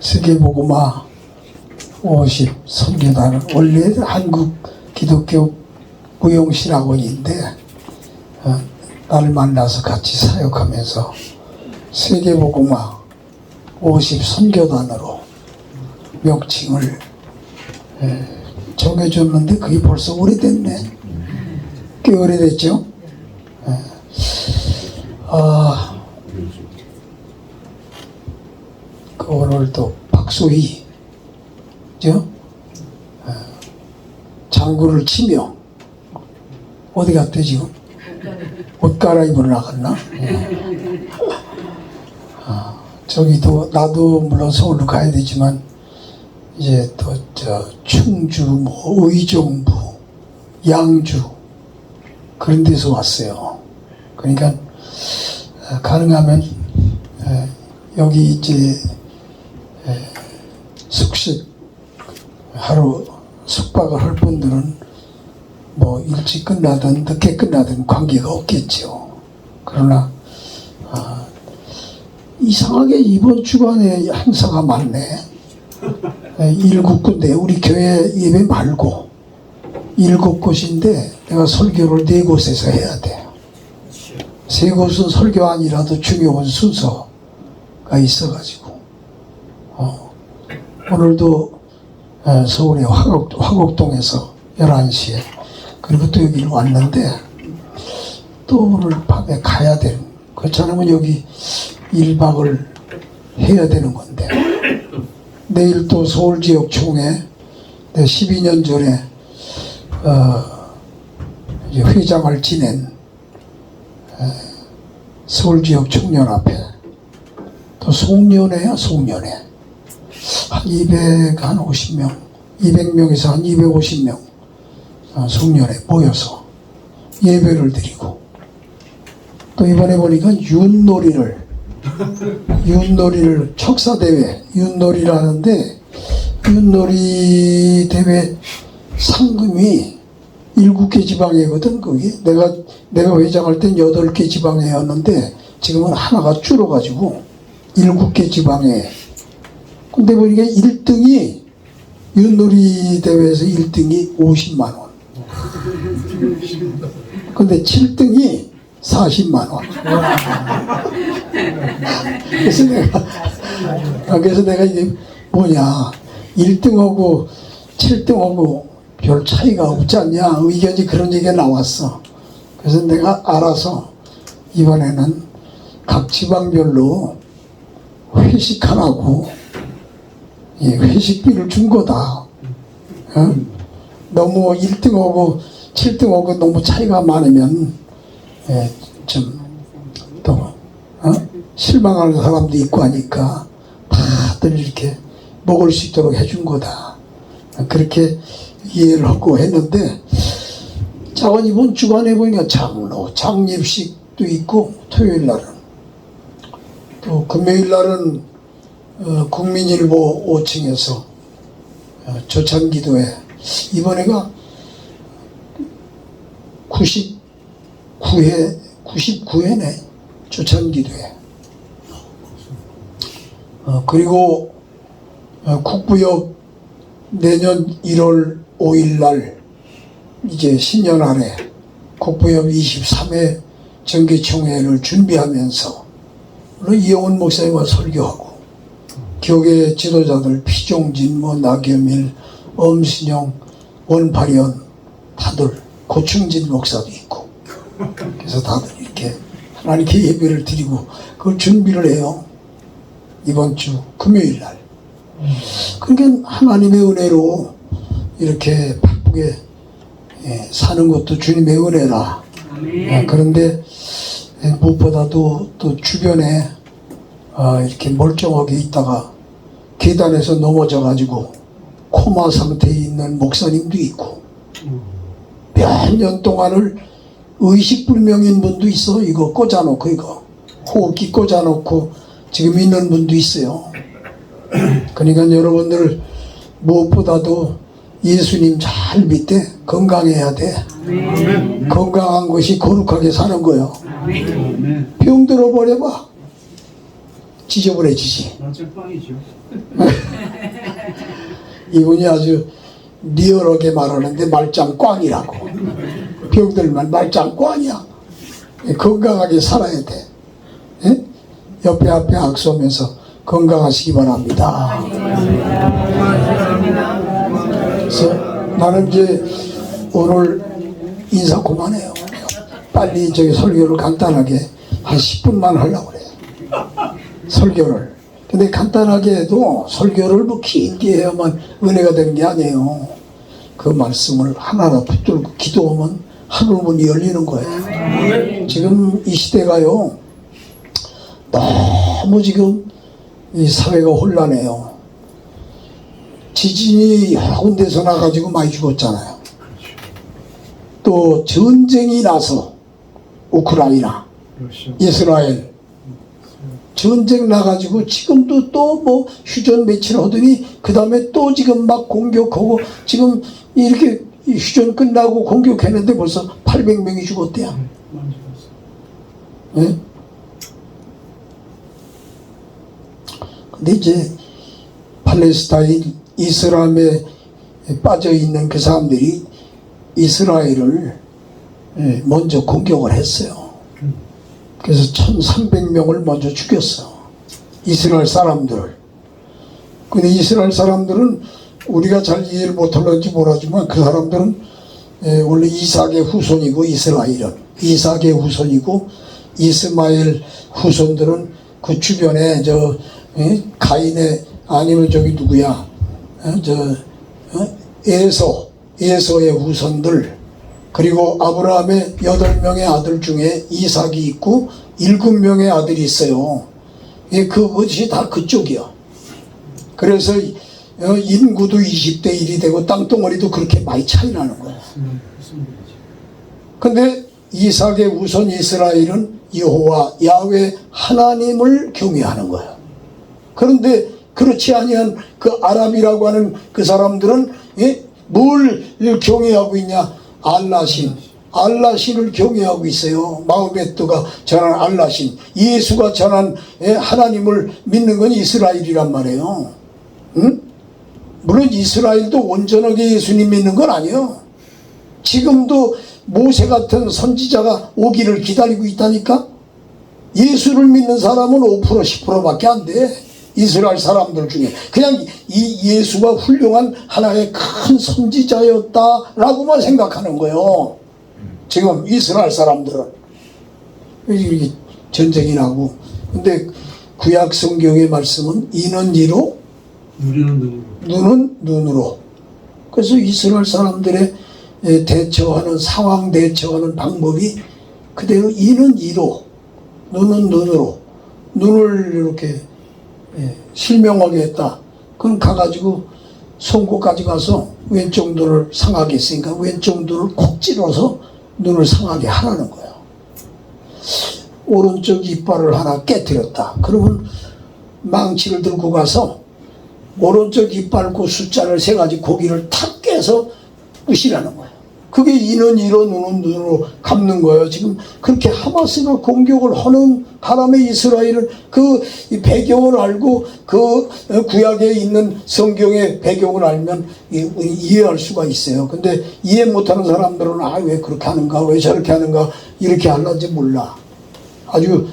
세계보고마 50 선교단은 원래 한국 기독교 무용실학원인데 어, 나를 만나서 같이 사역하면서 세계보고마 50 선교단으로 명칭을 에, 정해줬는데 그게 벌써 오래됐네. 꽤 오래됐죠? 에, 아, 그 오늘 또 박소희, 죠? 에, 장구를 치며 어디 갔대 지금? 옷 갈아입으러 나갔나? 예. 아, 저기도 나도 물론 서울로 가야 되지만 이제 또 저 충주, 뭐 의정부, 양주 그런 데서 왔어요. 그러니까 어, 가능하면 에, 여기 이제 에, 숙식 하루 숙박을 할 분들은 뭐 일찍 끝나든 늦게 끝나든 관계가 없겠죠. 그러나 아, 이상하게 이번 주간에 행사가 많네. 에, 일곱 군데 우리 교회 예배 말고 일곱 곳인데 내가 설교를 네 곳에서 해야 돼. 세 곳은 설교 아니라도 중요한 순서가 있어가지고 어, 오늘도 에, 서울의 화곡, 화곡동에서 11시에 그리고 또 여기 왔는데 또 오늘 밤에 가야 되는 그렇잖으면 여기 1박을 해야 되는 건데 내일 또 서울 지역 총회 내 12년 전에 어, 회장을 지낸 에, 서울 지역 청년 앞에 또 송년회야 송년회 한 200, 한 50명 200명에서 한 250명 어, 송년회 모여서 예배를 드리고 또 이번에 보니까 윷놀이를 윷놀이를 척사대회 윷놀이를 하는데 윷놀이 대회 상금이 일곱 개 지방이거든 거기. 내가 내가 회장할 땐 여덟 개 지방이었는데 지금은 하나가 줄어가지고 일곱 개 지방에 근데 보니까 1등이 윷놀이 대회에서 1등이 50만 원. 근데 7등이 40만 원. 그래서 내가 아, 그래서 내가 이게 뭐냐. 1등하고 7등하고 별 차이가 없지 않냐. 의견이 그런 얘기가 나왔어. 그래서 내가 알아서 이번에는 각 지방별로 회식하라고 예, 회식비를 준 거다 어? 너무 1등하고 7등하고 너무 차이가 많으면 예, 좀또 어? 실망하는 사람도 있고 하니까 다들 이렇게 먹을 수 있도록 해준 거다. 그렇게 이해를 하고 했는데 자원 이번 주간에 보니까 장로, 장립식도 있고 토요일 날은 또 금요일 날은 어, 국민일보 5층에서 어, 조찬기도회. 이번에가 99회 99회네 조찬기도회. 어, 그리고 어, 국부역 내년 1월 5일 날 이제 신년 안에 국부역 23회 정기총회를 준비하면서 이영훈 목사님과 설교하고 교계 지도자들 피종진, 뭐 나겸일, 엄신영, 원파련 다들 고충진 목사도 있고 그래서 다들 이렇게 하나님께 예배를 드리고 그걸 준비를 해요. 이번 주 금요일 날. 그러니까 하나님의 은혜로 이렇게 바쁘게 예, 사는 것도 주님의 은혜라. 예, 그런데 예, 무엇보다도 또 주변에 아, 이렇게 멀쩡하게 있다가 계단에서 넘어져 가지고 코마 상태에 있는 목사님도 있고 몇 년 동안을 의식불명인 분도 있어 이거 꽂아놓고 이거 호흡기 꽂아놓고 지금 있는 분도 있어요. 그러니까 여러분들 무엇보다도 예수님 잘 믿되 건강해야 돼. 건강한 것이 거룩하게 사는 거요. 병 들어 버려봐. 지저분해지지. 이분이 아주 리얼하게 말하는데 말짱 꽝이라고. 병들만 말짱 꽝이야. 건강하게 살아야 돼. 예? 옆에 앞에 악수하면서 건강하시기 바랍니다. 그래서 나는 이제 오늘 인사 그만해요. 빨리 저기 설교를 간단하게 한 10분만 하려고 그래. 설교를. 근데 간단하게 해도 설교를 뭐 길게 해야만 은혜가 되는 게 아니에요. 그 말씀을 하나하나 붙들고 기도하면 하늘 문이 열리는 거예요. 지금 이 시대가요. 너무 지금 이 사회가 혼란해요. 지진이 여러 군데서 나가지고 많이 죽었잖아요. 또 전쟁이 나서 우크라이나, 러시아. 이스라엘 전쟁 나가지고 지금도 또 뭐 휴전 며칠 하더니 그 다음에 또 지금 막 공격하고 지금 이렇게 이 휴전 끝나고 공격했는데 벌써 800명이 죽었대요. 예? 근데 이제 팔레스타인 이슬람에 빠져 있는 그 사람들이 이스라엘을 예, 먼저 공격을 했어요. 그래서 1,300명을 먼저 죽였어. 이스라엘 사람들을. 근데 이스라엘 사람들은 우리가 잘 이해를 못하는지 모르지만 그 사람들은 예, 원래 이삭의 후손이고 이스라엘은 이삭의 후손이고 이스마엘 후손들은 그 주변에 저 예, 가인의 아니면 저기 누구야 어, 저 어? 에서 에서의 후손들 그리고 아브라함의 여덟 명의 아들 중에 이삭이 있고 일곱 명의 아들이 있어요. 예, 그것이 다 그쪽이야. 그래서 어, 인구도 20대 1이 되고 땅덩어리도 그렇게 많이 차이 나는 거야. 근데 이삭의 우선 이스라엘은 여호와 야훼 하나님을 경외하는 거예요. 그런데 그렇지 아니한 그 아랍이라고 하는 그 사람들은 예? 뭘 경외하고 있냐? 알라신. 알라신을 경외하고 있어요. 마음에뜨가 전한 알라신. 예수가 전한 예, 하나님을 믿는 건 이스라엘이란 말이에요. 응? 물론 이스라엘도 온전하게 예수님 믿는 건 아니에요. 지금도 모세 같은 선지자가 오기를 기다리고 있다니까? 예수를 믿는 사람은 5% 10%밖에 안 돼. 이스라엘 사람들 중에 그냥 이 예수가 훌륭한 하나의 큰 선지자였다라고만 생각하는 거예요. 지금 이스라엘 사람들은 이렇게 전쟁이 나고 근데 구약 성경의 말씀은 이는 이로 눈으로. 눈은 눈으로. 그래서 이스라엘 사람들의 에, 대처하는 상황 대처하는 방법이 그대로 이는 이로, 눈은 눈으로, 눈을 이렇게 예, 실명하게 했다. 그럼 가가지고 송곳까지 가서 왼쪽 눈을 상하게 했으니까 왼쪽 눈을 콕 찔러서 눈을 상하게 하라는 거예요. 오른쪽 이빨을 하나 깨뜨렸다. 그러면 망치를 들고 가서 오른쪽 이빨 그 숫자를 세 가지 고기를 탁 깨서 부시라는 거예요. 그게 이는 이로 눈은 눈으로 갚는 거예요. 지금 그렇게 하마스가 공격을 하는 바람에 이스라엘은 그이 배경을 알고 그 구약에 있는 성경의 배경을 알면 이- 이해할 수가 있어요. 근데 이해 못하는 사람들은 아 왜 그렇게 하는가 왜 저렇게 하는가 이렇게 하는지 몰라. 아주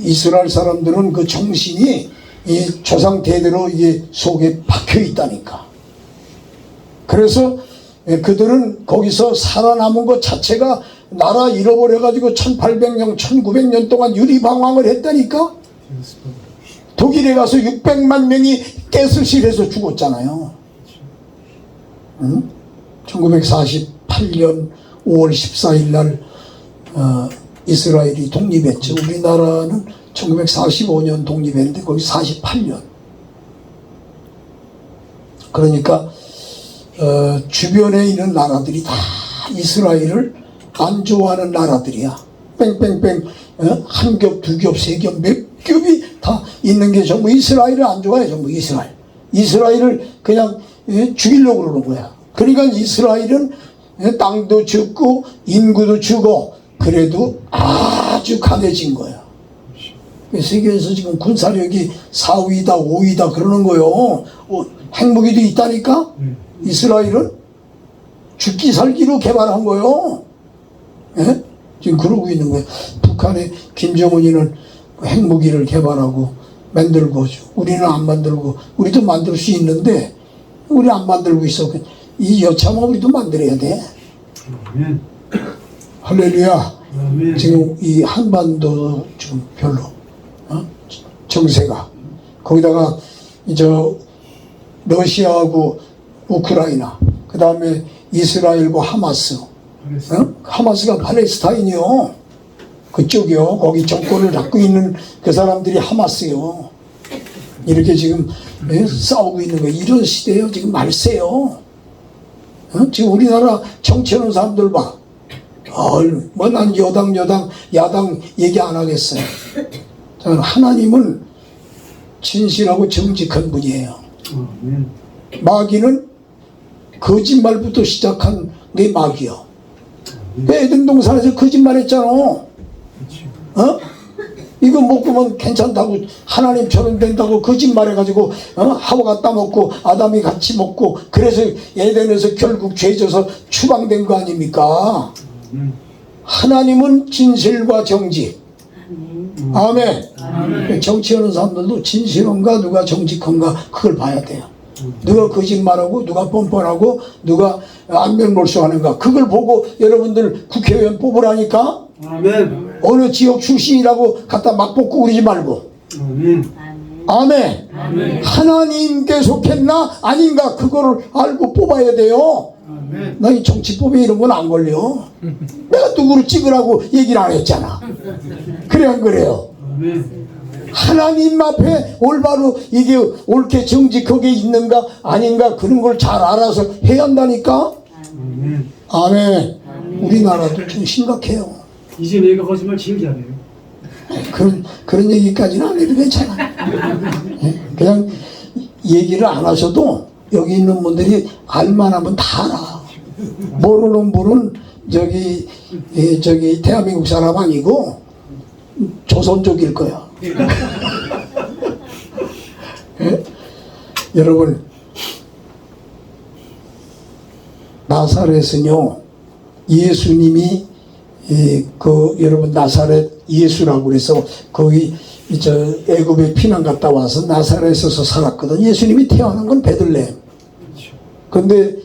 이스라엘 사람들은 그 정신이 이 조상 대대로 이게 속에 박혀 있다니까. 그래서 예, 그들은 거기서 살아남은 것 자체가 나라 잃어버려가지고 1800년, 1900년 동안 유리방황을 했다니까? 독일에 가서 600만 명이 가스실에서 죽었잖아요. 응? 1948년 5월 14일 날 어, 이스라엘이 독립했죠. 우리나라는 1945년 독립했는데 거기 48년. 그러니까 어, 주변에 있는 나라들이 다 이스라엘을 안 좋아하는 나라들이야. 뺑뺑뺑 어? 한 겹, 두 겹, 세 겹, 몇 겹이 다 있는 게 전부 이스라엘을 안 좋아해 전부 이스라엘. 이스라엘을 그냥 예, 죽이려고 그러는 거야. 그러니까 이스라엘은 예, 땅도 죽고 인구도 죽어 그래도 아주 강해진 거야. 세계에서 지금 군사력이 4위다, 5위다 그러는 거요. 어, 핵무기도 있다니까? 네. 이스라엘은 죽기 살기로 개발한 거요. 예? 지금 그러고 있는 거예요. 북한의 김정은이는 핵무기를 개발하고 만들고 우리는 안 만들고 우리도 만들 수 있는데 우리 안 만들고 있어. 이 여차면 우리도 만들어야 돼. 아멘. 할렐루야. 아멘. 지금 이 한반도 지금 별로 어? 정세가 거기다가 이제 러시아하고 우크라이나 그 다음에 이스라엘과 하마스. 어? 하마스가 팔레스타인이요 그쪽이요 거기 정권을 잡고 있는 그 사람들이 하마스요 이렇게 지금 예? 싸우고 있는 거 이런 시대요 지금 말세요 어? 지금 우리나라 정치하는 사람들 봐 뭐난 여당 여당 야당 얘기 안 하겠어요 저는 하나님은 진실하고 정직한 분이에요 아멘. 마귀는 거짓말부터 시작한 내 마귀요 그 에덴 동산에서 거짓말했잖아. 어? 이거 먹으면 괜찮다고 하나님처럼 된다고 거짓말해가지고 어? 하와가 따먹고 아담이 같이 먹고 그래서 에덴에서 결국 죄져서 추방된 거 아닙니까? 아멘. 하나님은 진실과 정직. 아멘. 정치하는 사람들도 진실한가 누가 정직한가 그걸 봐야 돼요. 누가 거짓말하고 누가 뻔뻔하고 누가 안면몰수하는가 그걸 보고 여러분들 국회의원 뽑으라니까 아멘. 어느 지역 출신이라고 갖다 막 뽑고 그러지 말고 아멘. 아멘 아멘. 하나님께 속했나 아닌가 그거를 알고 뽑아야 돼요 아멘. 나이 정치법에 이런 건 안 걸려 내가 누구를 찍으라고 얘기를 안 했잖아 그래 안 그래요 아멘. 하나님 앞에 올바로 이게 옳게 정직하게 있는가 아닌가 그런 걸 잘 알아서 해야 한다니까 아멘. 아멘 우리나라도 좀 심각해요 이제 내가 거짓말 잘해요. 그런 그런 얘기까지는 안 해도 괜찮아. 예? 그냥 얘기를 안 하셔도 여기 있는 분들이 알만하면 다 알아. 모르는 분은 저기 예, 저기 대한민국 사람 아니고 조선족일 거야. 예? 여러분 나사렛은요 예수님이 이, 그 여러분 나사렛 예수라고 그래서 거기 저 애굽에 피난 갔다 와서 나사렛에서 살았거든. 예수님이 태어난 건 베들레헴. 그렇죠. 근데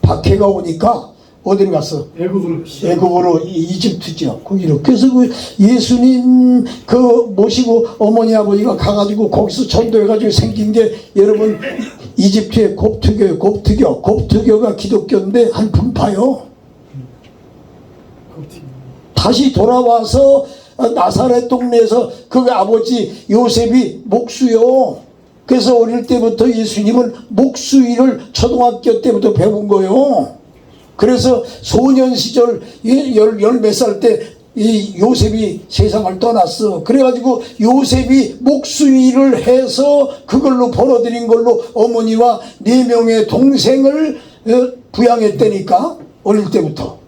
박해가 오니까 어디를 갔어? 애국으로 이- 이집트죠. 거기로. 그래서 그 예수님 그 모시고 어머니 아버지가 가가지고 거기서 전도해가지고 생긴 게 여러분 이집트의 곱트교예요. 곱트교. 곱트교가 기독교인데 한 분파요. 다시 돌아와서 나사렛 동네에서 그 아버지 요셉이 목수요. 그래서 어릴 때부터 예수님은 목수 일을 초등학교 때부터 배운 거요. 그래서 소년 시절 열몇 살 때 이 요셉이 세상을 떠났어. 그래가지고 요셉이 목수일을 해서 그걸로 벌어들인 걸로 어머니와 네 명의 동생을 어, 부양했다니까 어릴 때부터.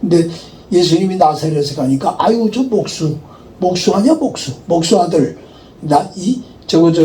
근데 예수님이 나사렛에 가니까 아유 저 목수 목수 아니야 목수 목수 아들 나 이 저거 저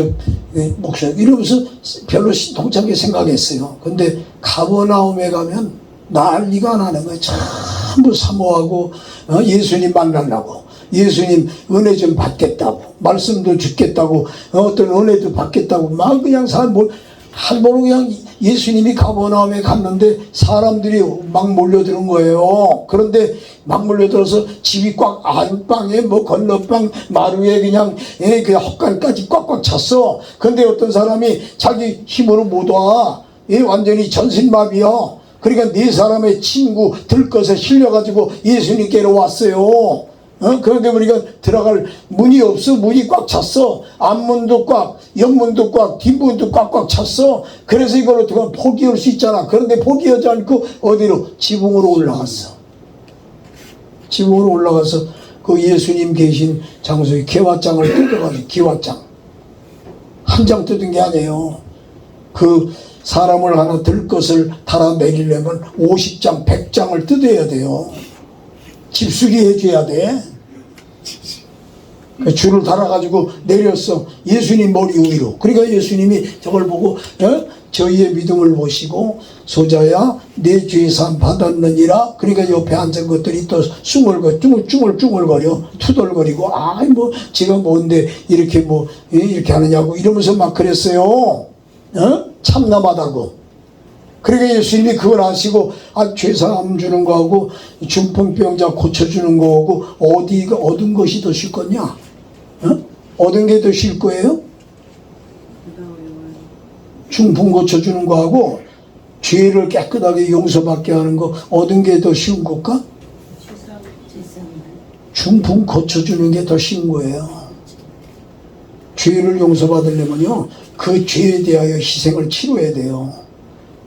예, 목수 이러면서 별로 신통차게 생각했어요. 근데 가버나움에 가면 난리가 나는 거예요. 전부 사모하고 어, 예수님 만나려고. 예수님 은혜 좀 받겠다고. 말씀도 듣겠다고. 어, 어떤 은혜도 받겠다고. 막 그냥 사람 뭘 한번은 그냥 예수님이 가버나움에 갔는데 사람들이 막 몰려드는 거예요. 그런데 막 몰려들어서 집이 꽉 안방에 뭐 건너방 마루에 그냥 예, 그 헛간까지 꽉꽉 찼어. 근데 어떤 사람이 자기 힘으로 못 와. 예, 완전히 전신마비야. 그러니까 네 사람의 친구 들것에 실려가지고 예수님께로 왔어요. 어? 우리가 들어갈 문이 없어. 문이 꽉 찼어. 앞문도 꽉, 옆문도 꽉, 뒷문도 꽉꽉 찼어. 그래서 이걸 어떻게 하면 포기할 수 있잖아. 그런데 포기하지 않고 어디로? 지붕으로 올라갔어. 지붕으로 올라가서 그 예수님 계신 장소에 개화장을 뜯어가지고 기와장. 한 장 뜯은 게 아니에요. 그 사람을 하나 들 것을 달아내리려면 50장, 100장을 뜯어야 돼요. 집수리 해줘야 돼. 그 줄을 달아가지고 내렸어. 예수님 머리 위로. 그러니까 예수님이 저걸 보고 어? 저희의 믿음을 보시고 소자야 내 죄산 받았느니라. 그러니까 옆에 앉은 것들이 또 숭얼거 쭈글쭈글쭈글거려 투덜거리고 아이 뭐 제가 뭔데 이렇게 뭐 예, 이렇게 하느냐고 이러면서 막 그랬어요. 어? 참남하다고. 그러니까 예수님이 그걸 아시고 아 죄사함 주는 거하고 중풍병자 고쳐주는 거하고 어디가 얻은 것이 더쉴 거냐? 어? 얻은 게더 쉴 거예요? 중풍 고쳐주는 거하고 죄를 깨끗하게 용서받게 하는 거 얻은 게 더 쉬운 걸까? 중풍 고쳐주는 게 더 쉬운 거예요. 죄를 용서받으려면요, 그 죄에 대하여 희생을 치러야 돼요.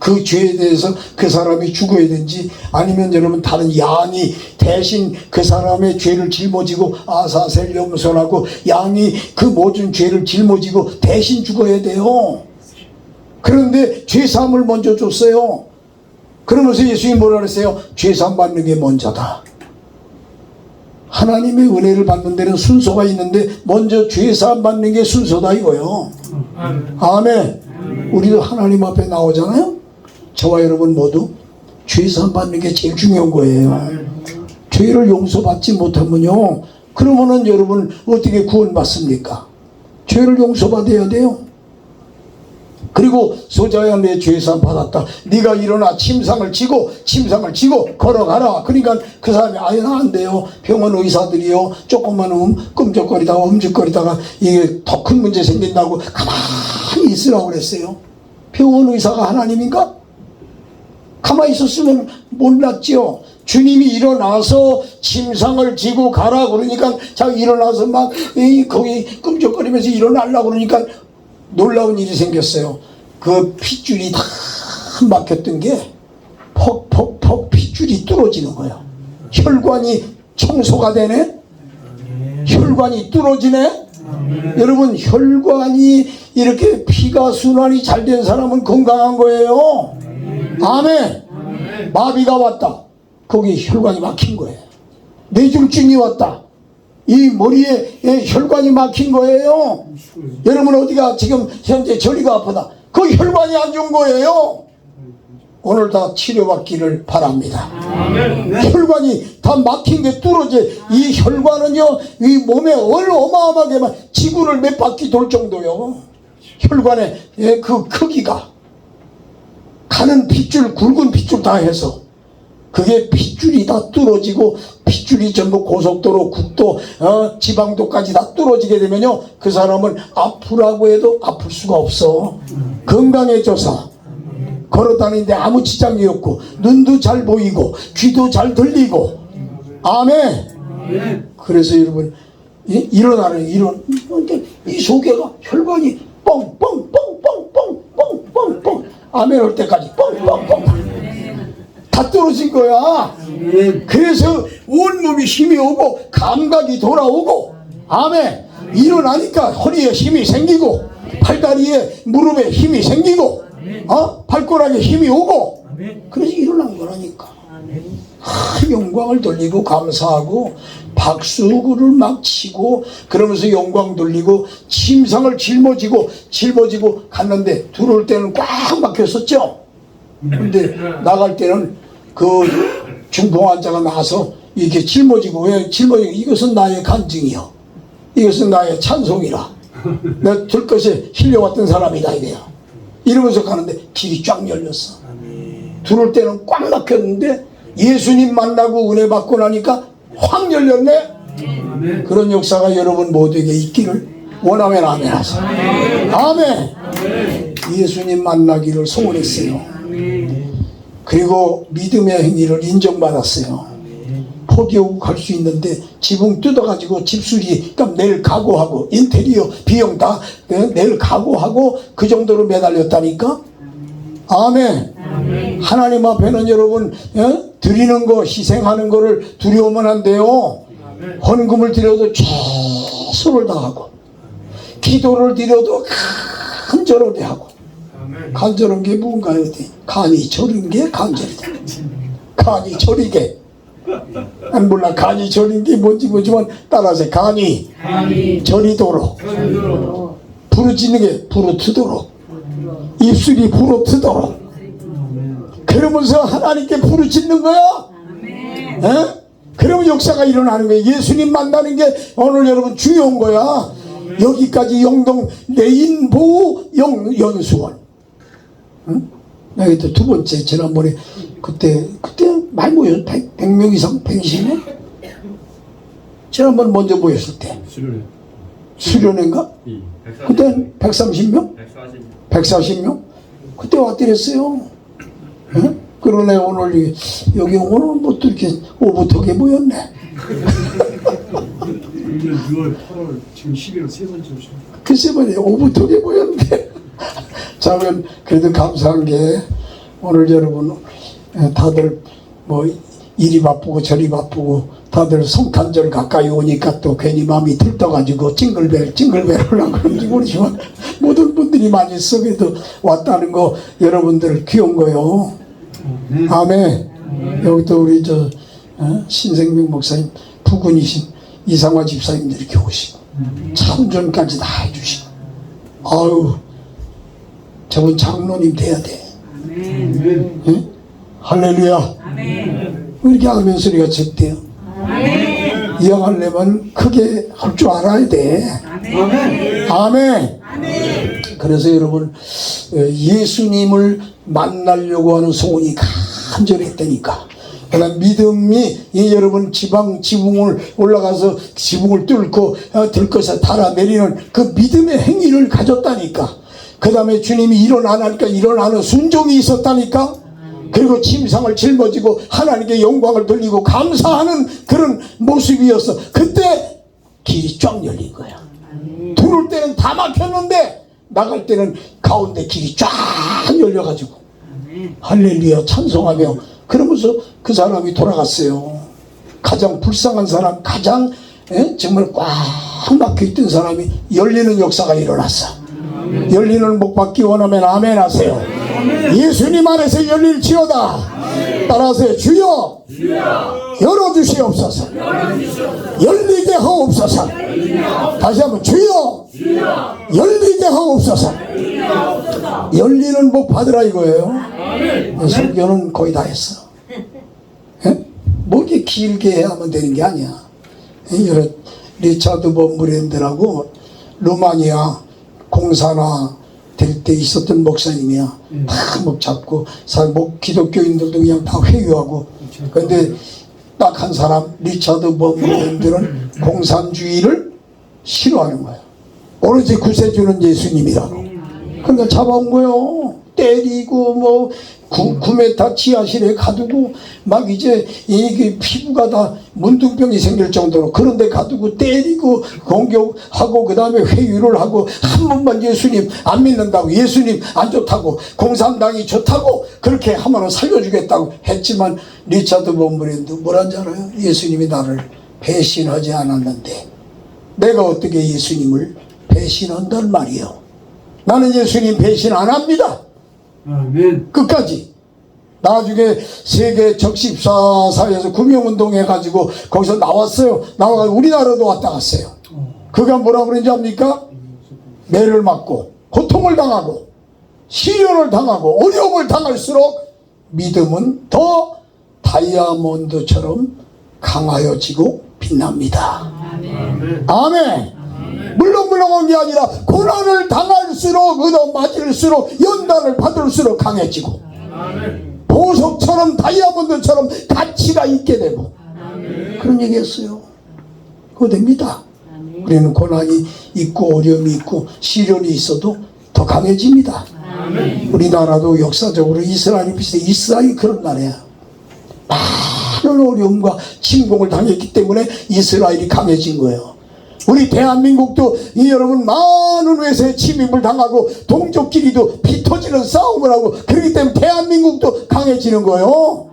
그 죄에 대해서 그 사람이 죽어야 되는지 아니면 여러분 다른 양이 대신 그 사람의 죄를 짊어지고 아사셀 염소라고 양이 그 모든 죄를 짊어지고 대신 죽어야 돼요. 그런데 죄사함을 먼저 줬어요. 그러면서 예수님이 뭐라 그랬어요? 죄사함 받는 게 먼저다. 하나님의 은혜를 받는 데는 순서가 있는데 먼저 죄사함 받는 게 순서다 이거요. 아멘. 우리도 하나님 앞에 나오잖아요. 저와 여러분 모두 죄 사함 받는 게 제일 중요한 거예요. 죄를 용서받지 못하면요. 그러면은 여러분 어떻게 구원받습니까? 죄를 용서받아야 돼요. 그리고 소자야 내 죄산 받았다. 네가 일어나 침상을 지고 침상을 지고 걸어가라. 그러니까 그 사람이 아예 안 돼요. 병원 의사들이요. 조금만 음 끔적거리다가 움직거리다가 이게 더 큰 문제 생긴다고 가만히 있으라고 그랬어요. 병원 의사가 하나님인가? 가만히 있었으면 몰랐지요. 주님이 일어나서 침상을 지고 가라 그러니까 자기 일어나서 막 이, 거기 끔적거리면서 일어나려고 그러니까 놀라운 일이 생겼어요. 그 핏줄이 다 막혔던 게 퍽퍽퍽 핏줄이 뚫어지는 거예요. 혈관이 청소가 되네. 혈관이 뚫어지네. 여러분 혈관이 이렇게 피가 순환이 잘 된 사람은 건강한 거예요. 아멘. 마비가 왔다. 거기 혈관이 막힌 거예요. 뇌졸중이 왔다. 이 머리에 예, 혈관이 막힌 거예요. 여러분 어디가 지금 현재 저리가 아프다. 그 혈관이 안 좋은 거예요. 오늘 다 치료받기를 바랍니다. 혈관이 다 막힌 게 뚫어져. 이 혈관은요, 이 몸에 얼 어마어마하게 막 지구를 몇 바퀴 돌 정도요. 혈관의 예, 그 크기가 가는 핏줄, 굵은 핏줄 다 해서 그게 핏줄이 다 뚫어지고 핏줄이 전부 고속도로, 국도, 어, 지방도까지 다 뚫어지게 되면요 그 사람은 아프라고 해도 아플 수가 없어. 건강해져서 걸어다니는데 아무 지장이 없고 눈도 잘 보이고 귀도 잘 들리고. 아멘. 그래서 여러분 이- 일어나는 이런 이 속에가 혈관이 뻥뻥뻥뻥뻥뻥뻥뻥 아멘 올 때까지 뻥뻥뻥. 다 떨어진 거야. 그래서 온몸이 힘이 오고 감각이 돌아오고 아멘. 일어나니까 허리에 힘이 생기고 팔다리에 무릎에 힘이 생기고 어? 발가락에 힘이 오고. 그래서 일어난 거라니까. 아, 영광을 돌리고 감사하고 박수를 막 치고 그러면서 영광 돌리고 침상을 짊어지고 짊어지고 갔는데 들어올 때는 꽉 막혔었죠. 근데 나갈 때는 그 중풍 환자가 나와서 이렇게 짊어지고 왜 짊어지고 이것은 나의 간증이요. 이것은 나의 찬송이라. 내가 들 것에 실려왔던 사람이다 이래요. 이러면서 가는데 길이 쫙 열렸어. 들어올 때는 꽉 막혔는데 예수님 만나고 은혜 받고 나니까 확 열렸네. 그런 역사가 여러분 모두에게 있기를 원하면 아멘 하세요. 아멘. 예수님 만나기를 소원했어요. 그리고 믿음의 행위를 인정받았어요. 포기하고 갈 수 있는데 지붕 뜯어가지고 집수리 값 내일 각오하고 인테리어 비용 다 어, 내일 각오하고 그 정도로 매달렸다니까 아멘. 하나님 앞에는 여러분 어? 드리는 거 희생하는 거를 두려우면 안 돼요. 헌금을 드려도 최선을 다하고 기도를 드려도 간절하게 하고 간절한 게 뭔가요? 간이 저린 게 간절이다. 간이 저리게 난 몰라 간이 저린 게 뭔지 모르지만 따라서 간이 아니 저리도록 저리로 부르짖는 게 부르트도록 입술이 부르트도록. 아멘. 그러면서 하나님께 부르짖는 거야? 에? 그러면 역사가 일어나는 거예요 예수님 만나는 게 오늘 여러분 중요한 거야. 여기까지 영동 레인보우 영, 연수원. 응? 여기 또두 번째 지난번에 그때 그때 많이 모였 100, 100명 이상? 120명? 지난번 먼저 모였을 때? 수련회. 수련회인가? 이 그때 130명? 140 140명? 그때 왔더랬어요. 예? 그러네 오늘 이- 여기 오늘 뭐또 이렇게 오붓하게 모였네. 1년 6월, 8월, 지금 11월 세 번째 오십니다. 글쎄 말이야 오붓하게 모였는데. 자 그럼 그래도 감사한 게 오늘 여러분 예, 다들 뭐 이리 바쁘고 저리 바쁘고 다들 성탄절 가까이 오니까 또 괜히 마음이 들떠가지고 찡글벨 찡글벨 하려고 그런지 모르지만 모든 분들이 많이 쓰게도 왔다는 거 여러분들 귀여운 거요. 네. 아멘. 여기 또 우리 저 어? 신생명 목사님 부군이신 이상화 집사님들 이렇게 오시고 차 운전까지 다 해주시고 아유 저분 장로님 돼야 돼. 아멘. 예? 할렐루야. 왜 이렇게 아멘 소리가 적대요? 이어가려면 크게 할 줄 알아야 돼. 아멘. 아멘. 그래서 여러분 어, 예수님을 만나려고 하는 소원이 간절했다니까. 그러나 믿음이 이 여러분 지방 지붕을 올라가서 지붕을 뚫고 어, 들것에 달아내리는 그 믿음의 행위를 가졌다니까. 그 다음에 주님이 일어나니까 일어나는 순종이 있었다니까. 그리고 침상을 짊어지고 하나님께 영광을 돌리고 감사하는 그런 모습이었어. 그때 길이 쫙 열린 거야. 들어올 때는 다 막혔는데 나갈 때는 가운데 길이 쫙 열려가지고 할렐루야 찬송하며 그러면서 그 사람이 돌아갔어요. 가장 불쌍한 사람, 가장 예? 정말 꽉 막혀있던 사람이 열리는 역사가 일어났어. 열리는 목 받기 원하면 아멘 하세요. 예수님 안에서 열릴 지어다. 따라하세요. 주여, 열어주시옵소서. 열리게 하옵소서. 다시 한번 주여, 열리게 하옵소서. 열리는 복 받으라 이거예요. 설교는 거의 다 했어. 예? 뭐 이렇게 길게 해야만 되는 게 아니야. 예, 여러 리차드 범브랜드라고 루마니아 공사나 될 때 있었던 목사님이야. 다목 잡고 사- 목 기독교인들도 그냥 다 회유하고. 근데 딱 한 사람 리차드 범브랜드는 공산주의를 싫어하는 거야. 오로지 구세주는 예수님이라고. 그러니까 잡아온 거요. 때리고 뭐 구, 9m 지하실에 가두고 막 이제 이게 피부가 다 문둥병이 생길 정도로 그런데 가두고 때리고 공격하고 그 다음에 회유를 하고 한 번만 예수님 안 믿는다고 예수님 안 좋다고 공산당이 좋다고 그렇게 하면 살려주겠다고 했지만 리차드 본브랜드 뭐란지 알아요? 예수님이 나를 배신하지 않았는데 내가 어떻게 예수님을 배신한단 말이에요. 나는 예수님 배신 안 합니다. 아멘. 끝까지. 나중에 세계 적십사사에서 구명운동 해가지고 거기서 나왔어요. 나와 우리나라도 왔다 갔어요. 그가 뭐라 그런지 압니까? 매를 맞고 고통을 당하고 시련을 당하고 어려움을 당할수록 믿음은 더 다이아몬드처럼 강하여지고 빛납니다. 아멘. 물렁물렁한 게 아니라 고난을 당할수록 얻어 맞을수록 연단을 받을수록 강해지고 보석처럼 다이아몬드처럼 가치가 있게 되고 그런 얘기했어요. 그거 됩니다. 우리는 고난이 있고 어려움이 있고 시련이 있어도 더 강해집니다. 우리나라도 역사적으로 이스라엘이 비슷해. 이스라엘이 그런 나라야. 많은 어려움과 침공을 당했기 때문에 이스라엘이 강해진 거예요. 우리 대한민국도 이 여러분 많은 외세의 침입을 당하고 동족끼리도 피 터지는 싸움을 하고 그렇기 때문에 대한민국도 강해지는 거예요.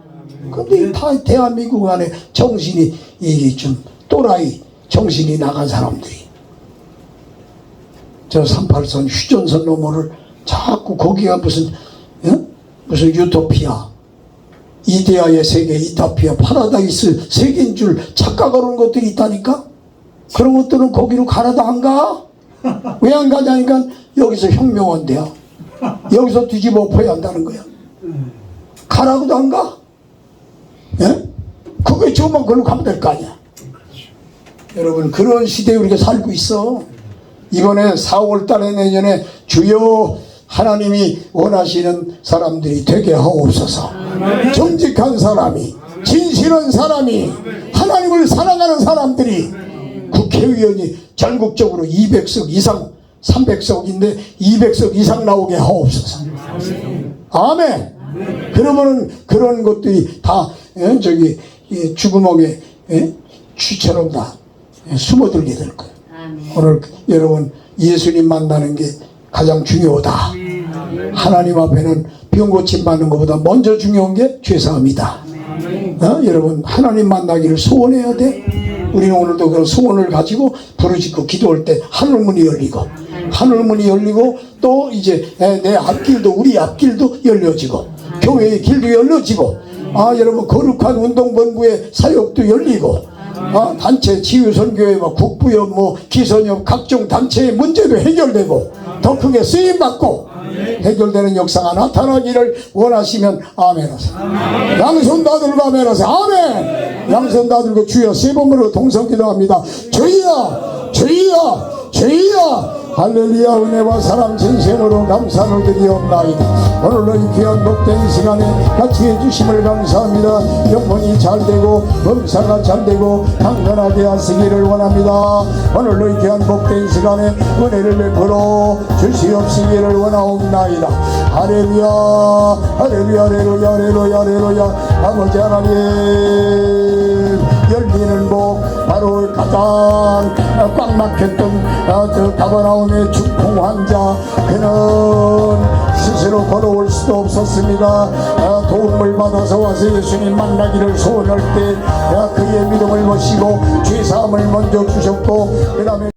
근데 다 대한민국 안에 정신이 이게 좀 또라이 정신이 나간 사람들이 저 38선 휴전선 너머를 자꾸 거기가 무슨 예? 무슨 유토피아 이데아의 세계, 이타피아, 파라다이스 세계인 줄 착각하는 것들이 있다니까? 그런 것들은 거기로 가라도 안 가? 왜 안 가냐니까 여기서 혁명한대요. 여기서 뒤집어 엎어야 한다는 거야. 가라고도 안 가? 예? 그게 좋으면 그걸로 가면 될 거 아니야. 여러분 그런 시대에 우리가 살고 있어. 이번에 4월 달에 내년에 주여 하나님이 원하시는 사람들이 되게 하옵소서. 정직한 사람이, 진실한 사람이, 하나님을 사랑하는 사람들이 국회의원이 전국적으로 200석 이상, 300석인데 200석 이상 나오게 하옵소서. 아멘. 그러면은 그런 것들이 다 예, 저기 예, 죽구멍에 예, 쥐처럼 다 예, 숨어들게 될 거예요. 오늘 여러분 예수님 만나는 게 가장 중요하다. 하나님 앞에는 병 고침 받는 것보다 먼저 중요한 게 죄사함이다. 어? 여러분 하나님 만나기를 소원해야 돼. 우리는 오늘도 그런 소원을 가지고 부르짖고 기도할 때 하늘문이 열리고 하늘문이 열리고 또 이제 에, 내 앞길도 우리 앞길도 열려지고 교회의 길도 열려지고 아 여러분 거룩한 운동본부의 사역도 열리고 아, 단체 치유선교회 뭐 국부협 뭐 기선협 각종 단체의 문제도 해결되고 더 크게 쓰임 받고 해결되는 역사가 나타나기를 원하시면 아멘 하세요. 양손 다 들고 아멘 하세요. 아멘. 양손 다 들고 주여 세 번으로 동성 기도합니다. 주여, 주여, 주여. 할렐루야 은혜와 사랑 진심으로 감사를 드리옵나이다. 오늘로 이 귀한 복된 시간에 같이 해주심을 감사합니다. 영혼이 잘 되고 범사가 잘 되고 강건하게 하시기를 원합니다. 오늘로 이 귀한 복된 시간에 은혜를 베풀어 주시옵시기를 원하옵나이다. 할렐루야 할렐루야 할렐루야 할렐루야 할렐루야 아버지 하나님 열리는 복 바로 가장 꽉 막혔던 어, 저 가버나움의 중풍 환자 그는 스스로 걸어올 수도 없었습니다. 어, 도움을 받아서 와서 예수님 만나기를 소원할 때 어, 그의 믿음을 모시고 죄사함을 먼저 주셨고 그 다음에